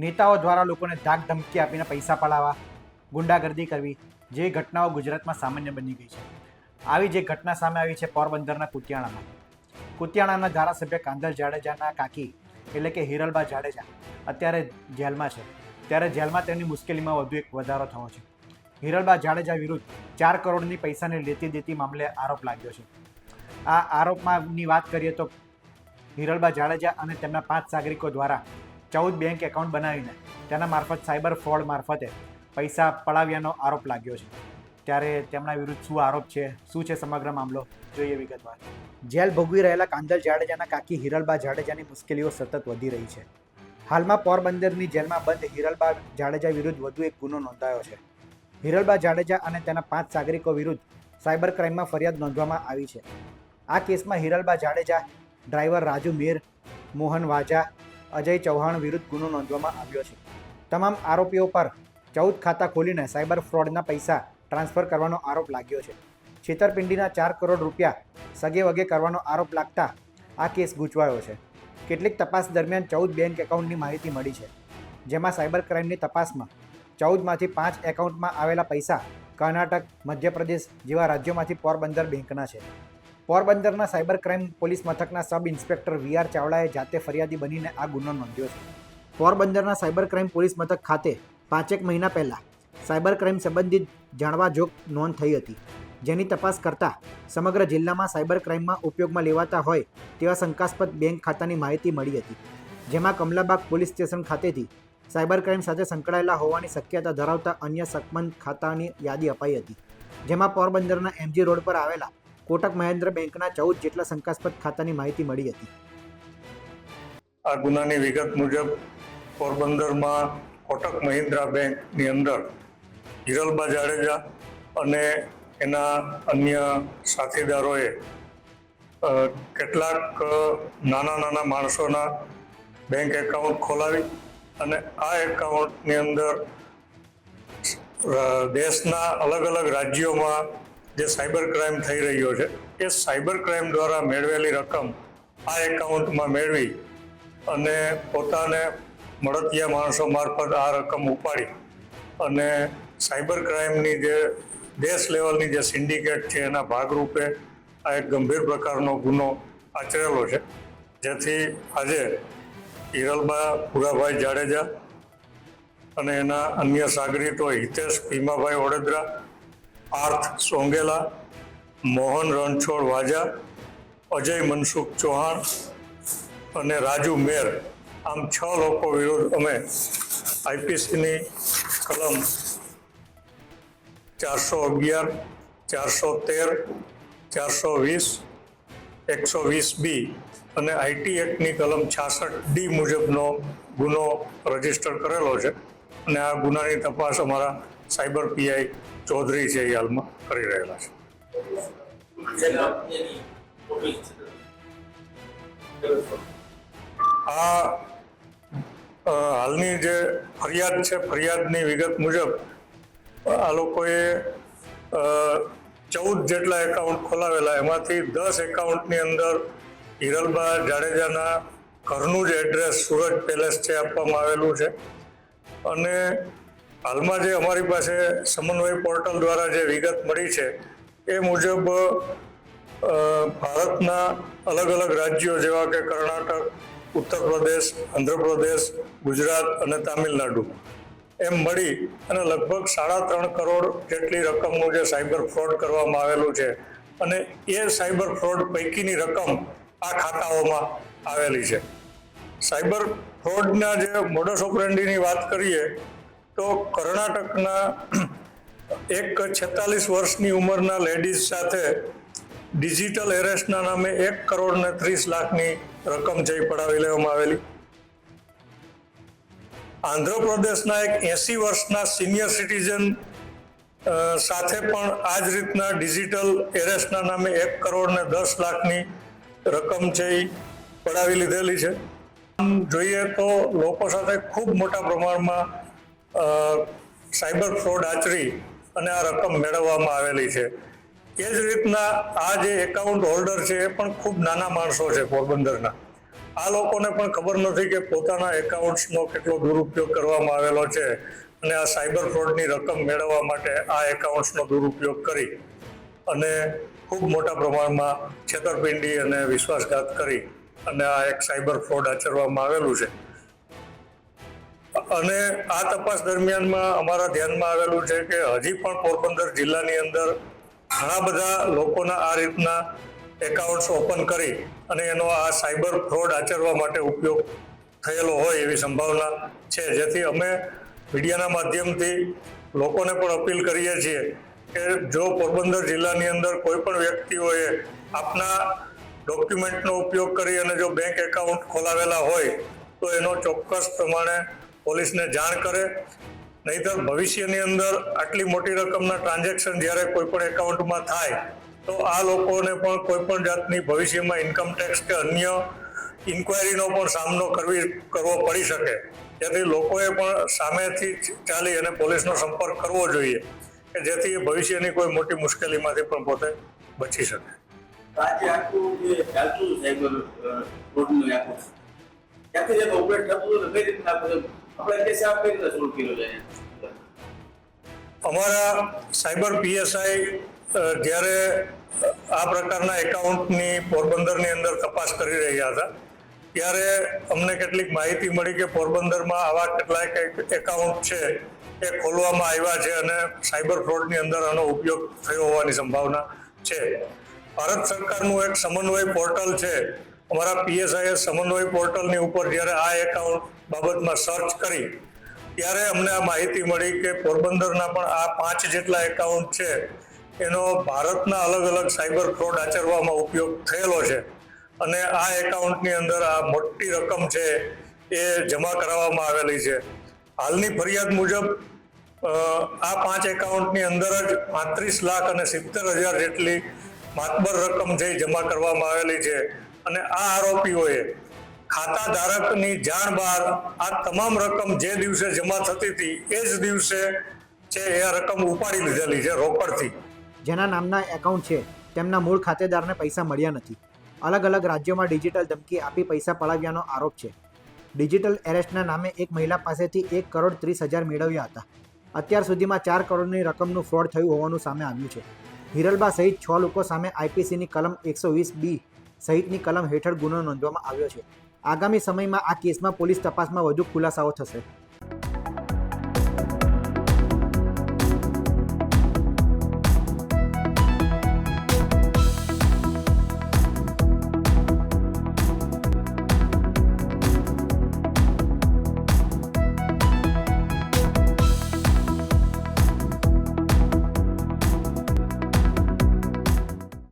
નેતાઓ દ્વારા લોકોને ધાક ધમકી આપીને પૈસા પડાવવા, ગુંડાગર્દી કરવી, જે ઘટનાઓ ગુજરાતમાં સામાન્ય બની ગઈ છે. આવી જે ઘટના સામે આવી છે પોરબંદરના કુતિયાણામાં. કુતિયાણાના ધારાસભ્ય કાંદલ જાડેજાના કાકી, એટલે કે હિરલબા જાડેજા, અત્યારે જેલમાં છે. ત્યારે જેલમાં તેમની મુશ્કેલીમાં વધુ એક વધારો થયો છે. હિરલબા જાડેજા વિરુદ્ધ ચાર કરોડની પૈસાની લેતી દેતી મામલે આરોપ લાગ્યો છે. આ આરોપમાંની વાત કરીએ તો હિરલબા જાડેજા અને તેમના પાંચ નાગરિકો દ્વારા ચૌદ બેંક એકાઉન્ટ બનાવીને તેના મારફત સાયબર ફ્રોડ મારફતે પૈસા પડાવ્યાનો આરોપ લાગ્યો છે. ત્યારે તેમના વિરુદ્ધ શું આરોપ છે? શું છે સમગ્ર મામલો? જોઈએ વિગતવાર. જેલ ભોગવી રહેલા કાંદલ જાડેજાના કાકી હિરલબા જાડેજાની મુશ્કેલીઓ સતત વધી રહી છે. હાલમાં પોરબંદરની જેલમાં બંધ હિરલબા જાડેજા વિરુદ્ધ વધુ એક ગુનો નોંધાયો છે. હિરલબા જાડેજા અને તેના પાંચ સાગરિકો વિરુદ્ધ સાયબર ક્રાઇમમાં ફરિયાદ નોંધવામાં આવી છે. આ કેસમાં હિરલબા જાડેજા ડ્રાઈવર રાજુ મીર, મોહન વાજા અજય ચૌહાણ વિરુદ્ધ ગુનો નોંધવામાં આવ્યો છે. તમામ આરોપીઓ પર ચૌદ ખાતા ખોલીને સાયબર ફ્રોડના પૈસા ટ્રાન્સફર કરવાનો આરોપ લાગ્યો છે. છેતરપિંડીના ચાર કરોડ રૂપિયા સગે વગે કરવાનો આરોપ લાગતા આ કેસ ગૂંચવાયો છે. કેટલીક તપાસ દરમિયાન ચૌદ બેંક એકાઉન્ટની માહિતી મળી છે. જેમાં સાયબર ક્રાઇમની તપાસમાં ચૌદમાંથી પાંચ એકાઉન્ટમાં આવેલા પૈસા કર્ણાટક, મધ્યપ્રદેશ જેવા રાજ્યોમાંથી પોરબંદર બેંકના છે. પોરબંદરના સાયબર ક્રાઇમ પોલીસ મથકના સબ ઇન્સ્પેક્ટર વી આર ચાવડાએ જાતે ફરિયાદી બનીને આ ગુનો નોંધ્યો છે. પોરબંદરના સાયબર ક્રાઇમ પોલીસ મથક ખાતે પાંચેક મહિના પહેલાં સાયબર ક્રાઇમ સંબંધિત જાણવા જોગ નોંધ થઈ હતી. જેની તપાસ કરતા સમગ્ર જિલ્લામાં સાયબર ક્રાઇમમાં ઉપયોગમાં લેવાતા હોય તેવા શંકાસ્પદ બેંક ખાતાની માહિતી મળી હતી. જેમાં કમલાબાગ પોલીસ સ્ટેશન ખાતેથી સાયબર ક્રાઇમ સાથે સંકળાયેલા હોવાની શક્યતા ધરાવતા અન્ય સકમંદ ખાતાની યાદી અપાઈ હતી. જેમાં પોરબંદરના એમજી રોડ પર આવેલા કોટક મહેન્દ્ર બેંકના ચૌદ જેટલા શંકાસ્પદ ખાતાની માહિતી મળી હતી. આ ગુનાની વિગત મુજબ, પોરબંદરમાં કોટક મહિન્દ્રા બેંકની અંદર હિરલબા જાડેજા અને એના અન્ય સાથીદારોએ કેટલાક નાના નાના માણસોના બેંક એકાઉન્ટ ખોલાવી અને આ એકાઉન્ટની અંદર દેશના અલગ અલગ રાજ્યોમાં જે સાયબર ક્રાઇમ થઈ રહ્યો છે, એ સાયબર ક્રાઇમ દ્વારા મેળવેલી રકમ આ એકાઉન્ટમાં મેળવી અને પોતાને મળતિયા માણસો મારફત આ રકમ ઉપાડી અને સાયબર ક્રાઇમની જે દેશ લેવલની જે સિન્ડિકેટ છે, એના ભાગરૂપે આ એક ગંભીર પ્રકારનો ગુનો આચરેલો છે. જેથી આજે હિરલબા ભુરાભાઈ જાડેજા અને એના અન્ય સાગરીતો હિતેશ ભીમાભાઈ વડોદરા પાર્થ સોંગેલા, મોહન રણછોડ વાજા, અજય મનસુખ ચૌહાણ અને રાજુ મેર. આમ છ લોકો વિરુદ્ધ અમે આઈપીસીની કલમ ચારસો અગિયાર, ચારસો તેર, ચારસો વીસ, એકસો વીસ બી અને આઈટી એક્ટની કલમ છાસઠ ડી મુજબનો ગુનો રજિસ્ટર કરેલો છે. અને આ ગુનાની તપાસ અમારા સાયબર પીઆઈ ચૌધરી છે એ હાલમાં કરી રહેલા છે. આ હાલની જે ફરિયાદ છે, ફરિયાદની વિગત મુજબ, આ લોકોએ ચૌદ જેટલા એકાઉન્ટ ખોલાવેલા, એમાંથી દસ એકાઉન્ટની અંદર હિરલબા જાડેજાના ઘરનું જ એડ્રેસ સુરજ પેલેસ છે આપવામાં આવેલું છે. અને હાલમાં જે અમારી પાસે સમન્વય પોર્ટલ દ્વારા જે વિગત મળી છે, એ મુજબ ભારતના અલગ અલગ રાજ્યો જેવા કે કર્ણાટક, ઉત્તર પ્રદેશ આંધ્રપ્રદેશ ગુજરાત અને તામિલનાડુ, એમ મળી અને લગભગ સાડા ત્રણ કરોડ જેટલી રકમનું જે સાયબર ફ્રોડ કરવામાં આવેલું છે અને એ સાયબર ફ્રોડ પૈકીની રકમ આ ખાતાઓમાં આવેલી છે. સાયબર ફ્રોડના જે મોડસ ઓપરેન્ડીની વાત કરીએ તો કર્ણાટકના એક છેતાલીસ વર્ષની ઉંમરના લેડીઝ સાથે ડિજિટલ એરેસ્ટના નામે એક કરોડ ને ત્રીસ લાખની રકમ જઈ પડાવી લેવામાં આવેલી. આંધ્રપ્રદેશના એક એસી વર્ષના સિનિયર સિટીઝન સાથે પણ આ જ રીતના ડિજિટલ એરેસ્ટના નામે એક કરોડ ને દસ લાખની રકમ છે પડાવી લીધેલી છે. જોઈએ તો લોકો સાથે ખૂબ મોટા પ્રમાણમાં સાયબર ફ્રોડ આચરી અને આ રકમ મેળવવામાં આવેલી છે. એ જ રીતના આ જે એકાઉન્ટ હોલ્ડર છે એ પણ ખૂબ નાના માણસો છે પોરબંદરના. આ લોકોને પણ ખબર નથી કે પોતાના એકાઉન્ટ્સનો કેટલો દુરુપયોગ કરવામાં આવેલો છે અને આ સાયબર ફ્રોડની રકમ મેળવવા માટે આ એકાઉન્ટ્સનો દુરુપયોગ કરી અને ખૂબ મોટા પ્રમાણમાં છેતરપિંડી અને વિશ્વાસઘાત કરી અને આ એક સાયબર ફ્રોડ આચરવામાં આવેલું છે. અને આ તપાસ દરમિયાનમાં અમારા ધ્યાનમાં આવેલું છે કે હજી પણ પોરબંદર જિલ્લાની અંદર ઘણા બધા લોકોના આ રીતના એકાઉન્ટ્સ ઓપન કરી અને એનો આ સાયબર ફ્રોડ આચરવા માટે ઉપયોગ થયેલો હોય એવી સંભાવના છે. જેથી અમે મીડિયાના માધ્યમથી લોકોને પણ અપીલ કરીએ છીએ કે જો પોરબંદર જિલ્લાની અંદર કોઈ પણ વ્યક્તિઓએ આપના ડોક્યુમેન્ટનો ઉપયોગ કરી અને જો બેંક એકાઉન્ટ ખોલાવેલા હોય તો એનો ચોક્કસ પ્રમાણે પોલીસને જાણ કરે. નહીતર ભવિષ્યની અંદર આટલી મોટી રકમના ટ્રાન્ઝેક્શન જ્યારે કોઈ પણ એકાઉન્ટમાં થાય, તો આ લોકોને પણ કોઈ પણ જાતની ભવિષ્યમાં ઇન્કમ ટેક્સ કે અન્ય ઇન્ક્વાયરીનો પણ સામનો કરવી, કરવો પડી શકે. જેથી લોકોએ પણ સામેથી ચાલી અને પોલીસનો સંપર્ક કરવો જોઈએ, કે જેથી ભવિષ્યની કોઈ મોટી મુશ્કેલીમાંથી પણ પોતે બચી શકે. આખું જે આપણે કેસ આ કઈ રીતે સોલ્વ કર્યો છે અમારા સાયબર પીએસઆઈ જ્યારે આ પ્રકારના એકાઉન્ટની પોરબંદરની અંદર તપાસ કરી રહ્યા હતા, ત્યારે અમને કેટલીક માહિતી મળી કે પોરબંદરમાં આવા કેટલાક એકાઉન્ટ છે, એ ખોલવામાં આવ્યા છે અને સાયબર ફ્રોડની અંદર આનો ઉપયોગ થયો હોવાની સંભાવના છે. ભારત સરકારનું એક સમન્વય પોર્ટલ છે. અમારા પીએસઆઈએ સમન્વય પોર્ટલની ઉપર જ્યારે આ એકાઉન્ટ બાબતમાં સર્ચ કરી, ત્યારે અમને આ માહિતી મળી કે પોરબંદરના પણ આ પાંચ જેટલા એકાઉન્ટ છે, એનો ભારતના અલગ અલગ સાયબર ફ્રોડ આચરવામાં ઉપયોગ થયેલો છે. અને આ એકાઉન્ટની અંદર આ મોટી રકમ છે એ જમા કરાવવામાં આવેલી છે. હાલની ફરિયાદ મુજબ આ પાંચ એકાઉન્ટની અંદર જ પાંત્રીસ લાખ અને સિત્તેર હજાર જેટલી માતબર રકમ છે જમા કરવામાં આવેલી છે. અને આ આરોપીઓએ ખાતા ધારકની જાણ બહાર આ તમામ રકમ જે દિવસે જમા થતી હતી, એ જ દિવસે છે એ રકમ ઉપાડી લીધેલી છે રોકડથી. જેના નામના એકાઉન્ટ છે, તેમના મૂળ ખાતેદારને પૈસા મળ્યા નથી. અલગ અલગ રાજ્યોમાં ડિજિટલ ધમકી આપી પૈસા પડાવ્યાનો આરોપ છે. ડિજિટલ એરેસ્ટના નામે એક મહિલા પાસેથી એક કરોડ ત્રીસ હજાર મેળવ્યા હતા. અત્યાર સુધીમાં ચાર કરોડની રકમનું ફ્રોડ થયું હોવાનું સામે આવ્યું છે. હિરલબા સહિત છ લોકો સામે આઈપીસીની કલમ એકસો વીસ બી સહિતની કલમ હેઠળ ગુનો નોંધવામાં આવ્યો છે. આગામી સમયમાં આ કેસમાં પોલીસ તપાસમાં વધુ ખુલાસાઓ થશે.